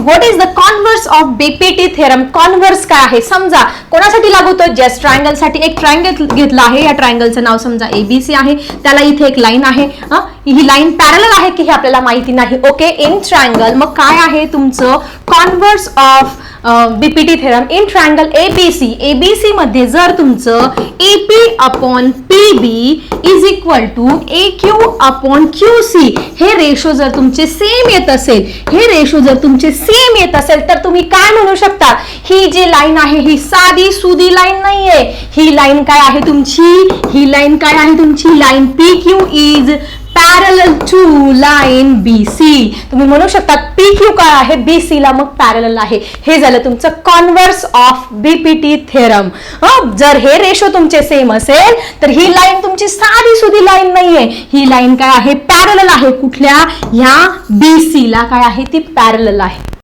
What is the converse of BPT theorem converse काय आहे? समजा कोणासाठी लागू होतं? जस्ट ट्रायंगलसाठी एक ट्रायंगल घेतला आहे. या ट्रायंगलचं नाव समजा एबीसी आहे. त्याला इथे एक लाईन आहे. ही? लाईन पॅरल आहे की हे आपल्याला माहिती नाही? ओके इन ट्रायंगल मग काय आहे तुमचं? Converse of BPT theorem in triangle ABC ABC मध्ये जर तुमचं A P upon P B is equal to A Q upon Q C हे रेशो जर तुमचे सेम येत असेल हे रेशो जर तुमचे सेम येत असेल तर तुम्ही काय म्हणू शकता? ही जी लाईन आहे ही साधी सुदी लाईन नाहीये. ही लाईन काय आहे तुमची? ही लाईन काय आहे तुमची? Line P Q is to line B C तुम्ही म्हणू शकता पी क्यू काय आहे? बी सी ला मग पॅरल आहे. हे झालं तुमचं कॉन्व्हर्स ऑफ बीपीटी थेरम जर हे रेशो तुमचे सेम असेल तर ही लाईन तुमची साधी सुधी लाईन नाहीये. ही लाईन काय आहे? पॅरल आहे. कुठल्या? ह्या बी सी ला काय आहे? ती पॅरल आहे.